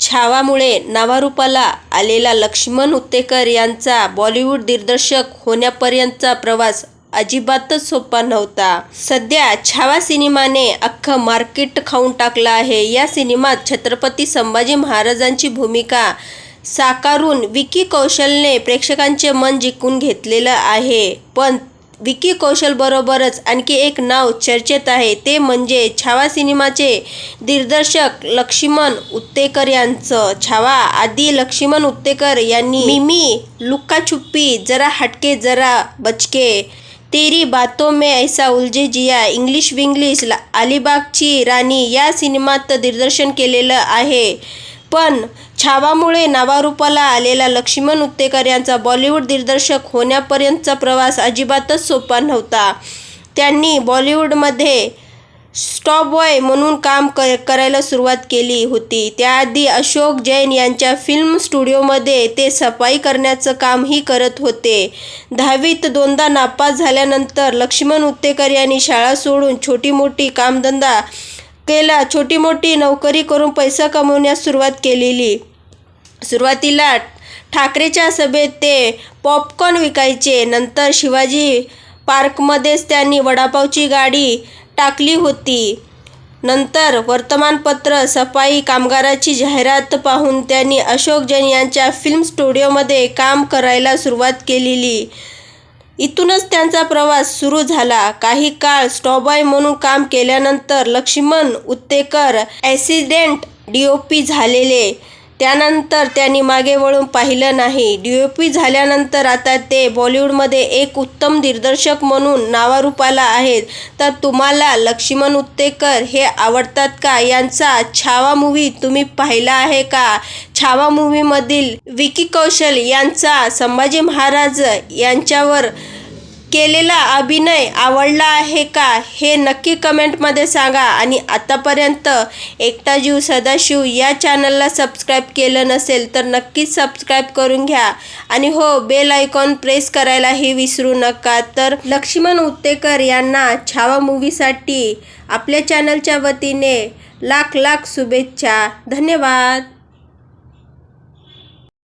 छावामुळे नावारूपाला आलेला लक्ष्मण उत्तेकर यांचा बॉलिवूड दिग्दर्शक होण्यापर्यंतचा प्रवास अजिबातच सोपा नव्हता. सध्या छावा सिनेमाने अख्खं मार्केट खाऊन टाकलं आहे. या सिनेमात छत्रपती संभाजी महाराजांची भूमिका साकारून विकी कौशलने प्रेक्षकांचे मन जिंकून घेतलेलं आहे. पण विकी कौशलबरोबरच आणखी एक नाव चर्चेत आहे. ते म्हणजे छावा सिनेमाचे दिग्दर्शक लक्ष्मण उत्तेकर यांचं. छावा आधी लक्ष्मण उत्तेकर यांनी मिमी लुक्काछुप्पी जरा हटके जरा बचके तेरी बातों में ऐसा उलझे जिया इंग्लिश विंग्लिश अलिबागची राणी या सिनेमात दिग्दर्शन केलेलं आहे. पण छावामुळे नावारूपाला आलेला लक्ष्मण उत्तेकर यांचा बॉलिवूड दिग्दर्शक होण्यापर्यंतचा प्रवास अजिबातच सोपा नव्हता. त्यांनी बॉलिवूडमध्ये स्टॉप बॉय म्हणून काम क करायला सुरुवात केली होती. त्याआधी अशोक जैन यांच्या फिल्म स्टुडिओमध्ये ते सफाई करण्याचं कामही करत होते. दहावीत दोनदा नापास झाल्यानंतर लक्ष्मण उत्तेकर यांनी शाळा सोडून छोटी मोठी कामधंदा केला छोटी मोठी नोकरी करून पैसा कमवण्यास सुरुवात केलेली. सुरुवातीला ठाकरेच्या सभेत ते पॉपकॉर्न विकायचे. नंतर शिवाजी पार्कमध्येच त्यांनी वडापावची गाडी टाकली होती. नंतर वर्तमानपत्र सफाई कामगाराची जाहिरात पाहून त्यांनी अशोक जैन यांच्या फिल्म स्टुडिओमध्ये काम करायला सुरुवात केलेली. इथूनच त्यांचा प्रवास सुरू झाला. काही काळ स्टॉबॉय म्हणून काम केल्यानंतर Laxman Uttekar accident D O P झालेले. त्यानंतर त्यांनी मागे वळून पाहिलं नाही. डी ओ पी झाल्यानंतर आता ते बॉलिवूडमध्ये एक उत्तम दिग्दर्शक म्हणून नावारूपाला आहेत. तर तुम्हाला लक्ष्मण उत्तेकर हे आवडतात का? यांचा छावा मूवी तुम्ही पाहिला आहे का? छावा मूवीमधील विकी कौशल यांचा संभाजी महाराज यांच्यावर केलेला अभिनय आवडला आहे का हे नक्की कमेंटमध्ये सांगा आणि आतापर्यंत एकटा जीव सदाशिव या चॅनलला सबस्क्राईब केलं नसेल तर नक्कीच सबस्क्राईब करून घ्या. आणि हो बेल आयकॉन प्रेस करायलाही विसरू नका. तर लक्ष्मण उत्तेकर यांना छावा मूवीसाठी आपल्या चॅनलच्या वतीने लाख लाख शुभेच्छा. धन्यवाद.